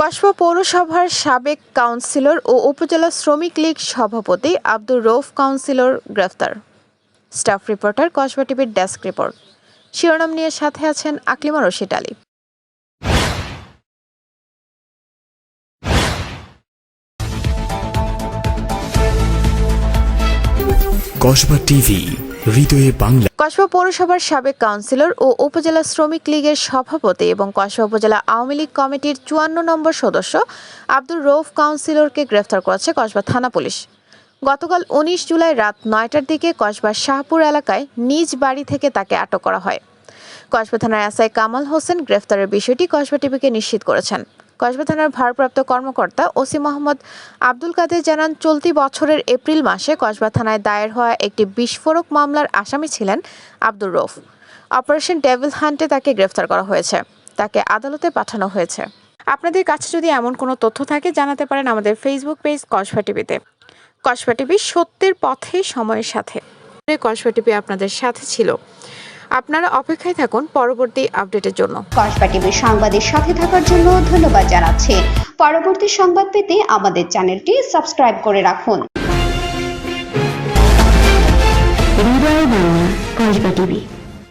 কসবা পৌরসভার সাবেক কাউন্সিলর ও উপজেলা শ্রমিক লীগ সভাপতি আব্দুর রৌফ কাউন্সিলর গ্রেফতার। স্টাফ রিপোর্টার, কসবা টিভির ডেস্ক রিপোর্ট। শিরোনাম নিয়ে সাথে আছেন আকলিমা রশিদ আলী। কসবা টিভি, হৃদয়ে বাংলা। কসবা পৌরসভার সাবেক কাউন্সিলর ও উপজেলা শ্রমিক লীগের সভাপতি এবং কসবা উপজেলা আওয়ামী লীগ কমিটির চুয়ান্ন নম্বর সদস্য আব্দুর রৌফ কাউন্সিলরকে গ্রেফতার করেছে কসবা থানা পুলিশ। গতকাল উনিশ জুলাই রাত নয়টার দিকে কসবার শাহপুর এলাকায় নিজ বাড়ি থেকে তাকে আটক করা হয়। কসবা থানার এসআই কামাল হোসেন গ্রেফতারের বিষয়টি কসবা টিভিকে নিশ্চিত করেছেন। কসবা থানার ভারপ্রাপ্ত কর্মকর্তা ওসি মোহাম্মদ আব্দুল কাদের জানান, চলতি বছরের এপ্রিল মাসে কসবা থানায় দায়ের হওয়া একটি বিস্ফোরক মামলার আসামি ছিলেন আব্দুর রৌফ। অপারেশন ডেভিল হান্টে তাকে গ্রেফতার করা হয়েছে। তাকে আদালতে পাঠানো হয়েছে। আপনাদের কাছে যদি এমন কোনো তথ্য থাকে, জানাতে পারেন আমাদের ফেসবুক পেজ কসবা টিভিতে। কসবা টিভি সত্যের পথে সময়ের সাথে। কসবা টিভি আপনাদের সাথে ছিল। আপনারা অপেক্ষায় থাকুন পরবর্তী আপডেটের জন্য। কসবা টিভির সংবাদের সাথে থাকার জন্য ধন্যবাদ জানাচ্ছি। পরবর্তী সংবাদ পেতে আমাদের চ্যানেলটি সাবস্ক্রাইব করে রাখুন। কসবা টিভি।